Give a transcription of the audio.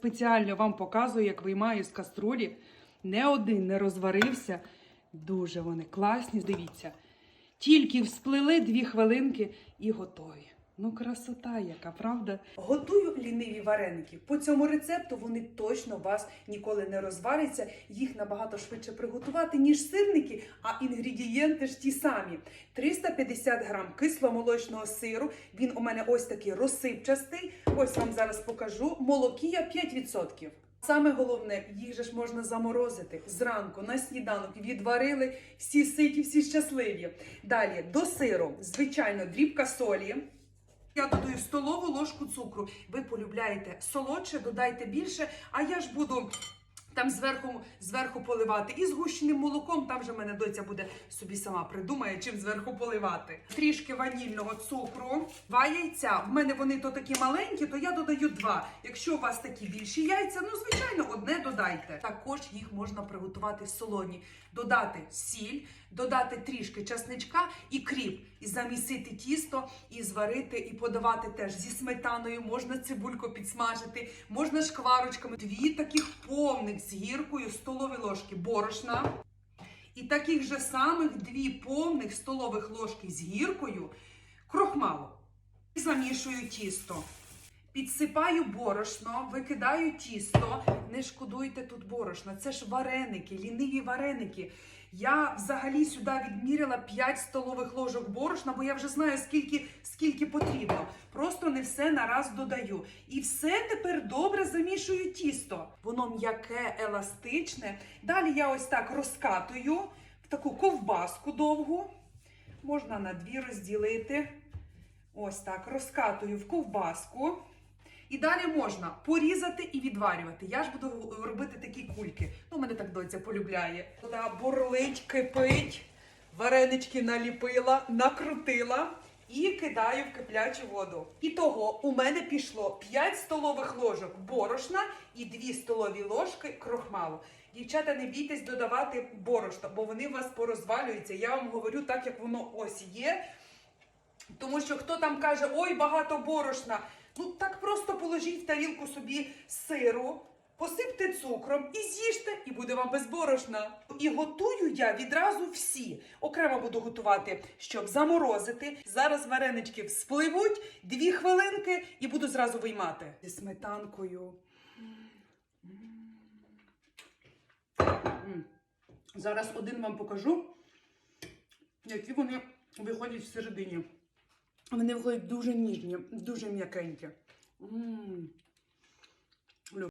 спеціально вам показую, як виймаю з каструлі. Не один не розварився. Дуже вони класні, дивіться. Тільки всплили дві хвилинки і готові. Ну, красота яка, правда? Готую ліниві вареники. По цьому рецепту вони точно вас ніколи не розваряться. Їх набагато швидше приготувати, ніж сирники, а інгредієнти ж ті самі. 350 грам кисломолочного сиру. Він у мене ось такий розсипчастий. Ось вам зараз покажу. Молокія 5%. Саме головне, їх же ж можна заморозити зранку на сніданок. Відварили всі ситі, всі щасливі. Далі до сиру, звичайно, дрібка солі. Я додаю столову ложку цукру. Ви полюбляєте солодше, додайте більше, а я ж буду. Там зверху, зверху поливати і згущеним молоком, там же мене доця буде собі сама придумає, чим зверху поливати. Трішки ванільного цукру, два яйця. В мене вони то такі маленькі, то я додаю два. Якщо у вас такі більші яйця, ну звичайно, одне додайте. Також їх можна приготувати в солоні. Додати сіль, додати трішки часничка і кріп, і замісити тісто, і зварити, і подавати теж зі сметаною. Можна цибульку підсмажити, можна шкварочками. Дві таких повних з гіркою столові ложки борошна. І таких же самих дві повних столових ложки з гіркою крохмалу. Замішую тісто. Підсипаю борошно, викидаю тісто. Не шкодуйте тут борошна. Це ж вареники, ліниві вареники. Я взагалі сюди відміряла 5 столових ложок борошна, бо я вже знаю, скільки, скільки потрібно. Просто не все нараз додаю. І все тепер добре замішую тісто. Воно м'яке, еластичне. Далі я ось так розкатую в таку ковбаску довгу. Можна на дві розділити. Ось так, розкатую в ковбаску. І далі можна порізати і відварювати. Я ж буду робити такі кульки. Ну, мене так доця полюбляє. Вода бурлить, кипить, варенички наліпила, накрутила і кидаю в киплячу воду. І того у мене пішло 5 столових ложок борошна і 2 столові ложки крохмалу. Дівчата, не бійтесь додавати борошна, бо вони у вас порозвалюються. Я вам говорю так, як воно ось є. Тому що хто там каже, ой, багато борошна. Ну так просто положіть в тарілку собі сиру, посипте цукром і з'їжте, і буде вам без борошна. І готую я відразу всі. Окремо буду готувати, щоб заморозити. Зараз варенички вспливуть дві хвилинки і буду зразу виймати. Зі сметанкою. Зараз один вам покажу, які вони виходять всередині. Вони виходять дуже ніжні, дуже м'якенькі. М.